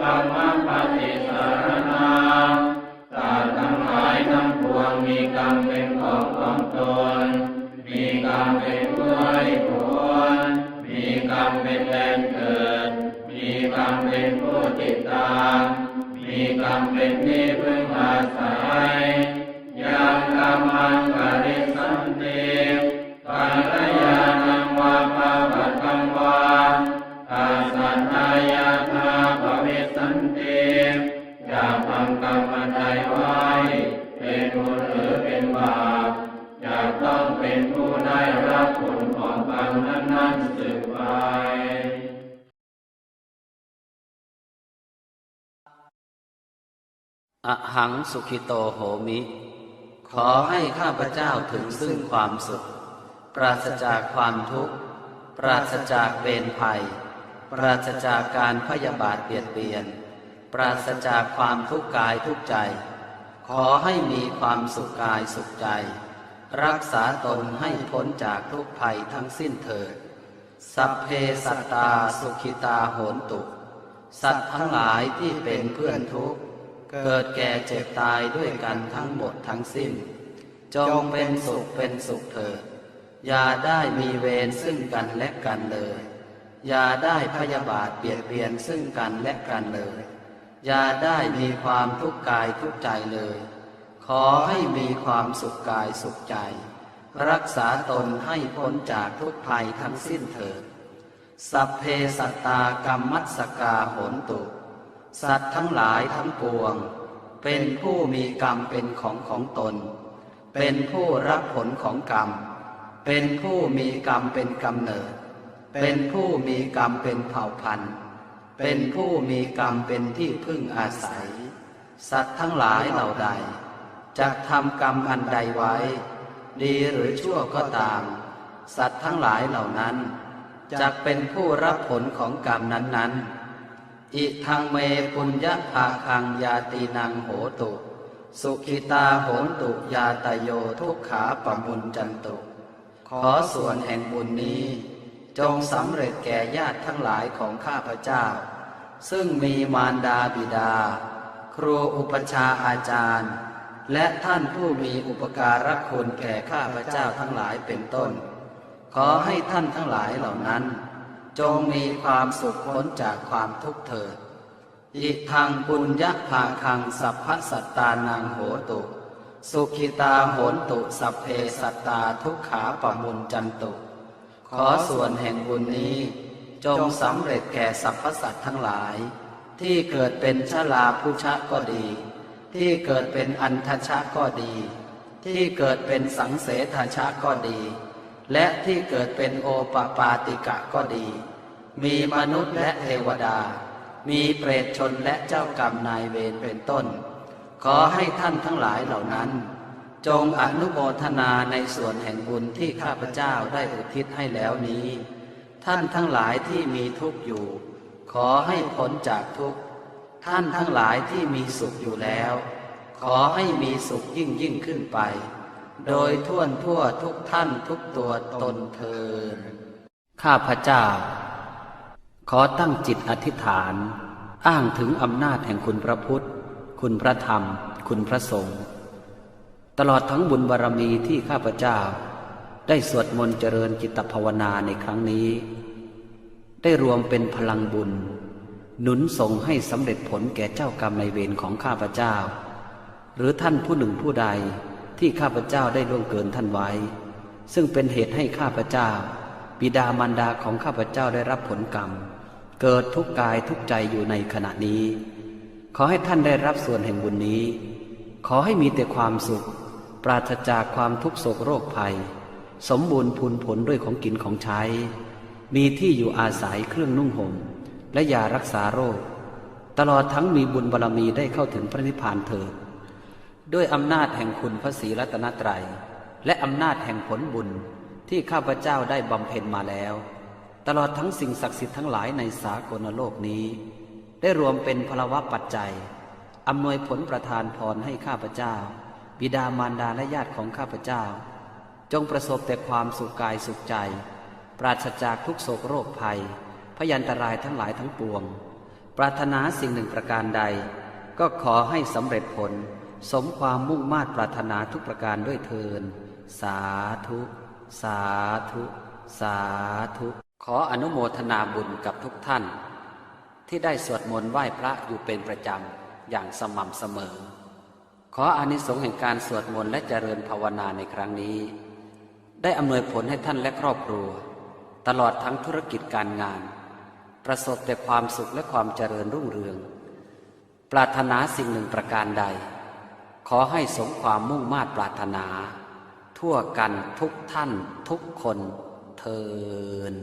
กรรมปฏิสารนาสัตว์ทั้งหลายทั้งปวงมีกรรมเป็นของของตน มีกรรมเป็นผู้ให้ผลมีกรรมเป็นแดนเกิด มีกรรมเป็นผู้ติดตาม มีกรรมเป็นที่พึ่งอาศัยยังกรรมังกริ อหังสุขิโตโหมิ ขอให้ข้าพเจ้าถึงซึ่งความสุข ปราศจากความทุกข์ ปราศจากเวรภัย ปราศจากการพยาบาทเบียดเบียน ปราศจากความทุกข์กายทุกใจ ขอให้มีความสุขกายสุขใจ รักษาตนให้พ้นจากทุกภัยทั้งสิ้นเถิด สัพเพสัตตาสุขิตาโหนตุ สัตว์ทั้งหลายที่เป็นเพื่อนทุกข์ เกิดแก่เจ็บตายด้วยกันทั้งหมดทั้งสิ้น จงเป็นสุขเป็นสุขเถิด อย่าได้มีเวรซึ่งกันและกันเลย อย่าได้พยาบาทเบียดเบียนซึ่งกันและกันเลย อย่าได้มีความทุกข์กายทุกข์ใจเลย ขอให้มีความสุขกายสุขใจ รักษาตนให้พ้นจากทุกภัยทั้งสิ้นเถิด สัพเพสัตตากรรมมัสสกาโหนตุ สัตว์ทั้งหลายทั้งปวง เป็นผู้มีกรรมเป็นของของตน เป็นผู้รับผลของกรรม เป็นผู้มีกรรมเป็นกำเนิด เป็นผู้มีกรรมเป็นเผ่าพันธุ์ เป็นผู้มีกรรมเป็นที่พึ่งอาศัย สัตว์ทั้งหลายเหล่าใดจะทำกรรมอันใดไว้ ดีหรือชั่วก็ตาม สัตว์ทั้งหลายเหล่านั้นจะเป็นผู้รับผลของกรรมนั้นๆ อิทังเมปุญญาภาคังยาตีนังโหตุ สุขิตาโหนตุยาตโยทุกขาปมุนจันตุ ขอส่วนแห่งบุญนี้ จงสำเร็จแก่ญาติทั้งหลายของข้าพเจ้า ซึ่งมีมารดาบิดา ครูอุปชาอาจารย์ และท่านผู้มีอุปการะคุณแก่ข้าพเจ้าทั้งหลายเป็นต้น ขอให้ท่านทั้งหลายเหล่านั้น จงมีความสุขพ้นจากความทุกข์เถิด อิทังปุญญภาคังสัพพสัตตานังโหตุ สุขิตาโหนตุสัพเพสัตตาทุกขาปมุนจันตุ ขอส่วนแห่งบุญนี้ จงสำเร็จแก่สรรพสัตทั้งหลาย ที่เกิดเป็นชลาผู้ชะก็ดี ที่เกิดเป็นอันทชะก็ดี ที่เกิดเป็นสังเสทชะก็ดี และที่เกิดเป็นโอปปาติกะก็ดี มีมนุษย์และเทวดา มีเปรตชนและเจ้ากรรมนายเวรเป็นต้น ขอให้ท่านทั้งหลายเหล่านั้น จงอนุโมทนาในส่วนแห่งบุญที่ข้าพเจ้าได้อุทิศให้แล้วนี้ ท่านทั้งหลายที่มีทุกข์อยู่ ขอให้พ้นจากทุกข์ ท่านทั้งหลายที่มีสุขอยู่แล้ว ขอให้มีสุขยิ่งยิ่งขึ้นไป โดยทั่วทั่วทุกท่านทุกตัวตนเทินข้าพเจ้า ขอตั้งจิตอธิษฐาน อ้างถึงอำนาจแห่งคุณพระพุทธ คุณพระธรรม คุณพระสงฆ์ตลอดทั้งบุญบารรมีที่ข้าพเจ้า ได้สวดมนต์เจริญจิตภาวนาในครั้งนี้ ได้รวมเป็นพลังบุญ หนุนส่งให้สำเร็จผลแก่เจ้ากรรมในเวรของข้าพเจ้า หรือท่านผู้หนึ่งผู้ใด ที่ข้าพเจ้าได้ล่วงเกินท่านไว้ ซึ่งเป็นเหตุให้ข้าพเจ้า บิดามารดาของข้าพเจ้าได้รับผลกรรม เกิดทุกกายทุกใจอยู่ในขณะนี้ ขอให้ท่านได้รับส่วนแห่งบุญนี้ ขอให้มีแต่ความสุข ปราศจากความทุกโศกโรคภัย สมบูรณ์พูนผลด้วยของกินของใช้ มีที่อยู่อาศัยเครื่องนุ่งห่มและยารักษาโรค ตลอดทั้งมีบุญบารรมีได้เข้าถึงพระนิพพานเถิด ด้วยอำนาจแห่งคุณพระศรีรัตนตรัย และอำนาจแห่งผลบุญที่ข้าพเจ้าได้บำเพ็ญมาแล้ว ตลอดทั้งสิ่งศักดิ์สิทธิ์ทั้งหลายในสากลโลกนี้ ได้รวมเป็นพลวะปัจจัยอำนวยผลประทานพรให้ข้าพเจ้า บิดามารดาและญาติของข้าพเจ้า จงประสบแต่ความสุขกายสุขใจ ปราศจากทุกโศกโรคภัย พยันตรายทั้งหลายทั้งปวง ปรารถนาสิ่งหนึ่งประการใด ก็ขอให้สำเร็จผล สมความมุ่งมา่ปรารถนาทุกประการด้วยเทิน สาธุ สาธุ สาธุ ขออนุโมทนาบุญกับทุกท่าน ที่ได้สวดมนต์ไหว้พระอยู่เป็นประจำ อย่างสม่ำเสมอ ขออานิสงส์แห่งการสวดมนต์และเจริญภาวนาในครั้งนี้ ได้อำนวยผลให้ท่านและครอบครัว ตลอดทั้งธุรกิจการงาน ประสบแต่ความสุขและความเจริญรุ่งเรือง ปรารถนาสิ่งหนึ่งประการใด ขอให้สมความมุ่งมา่ปรารถนา ทั่วกันทุกท่านทุกคนเทิน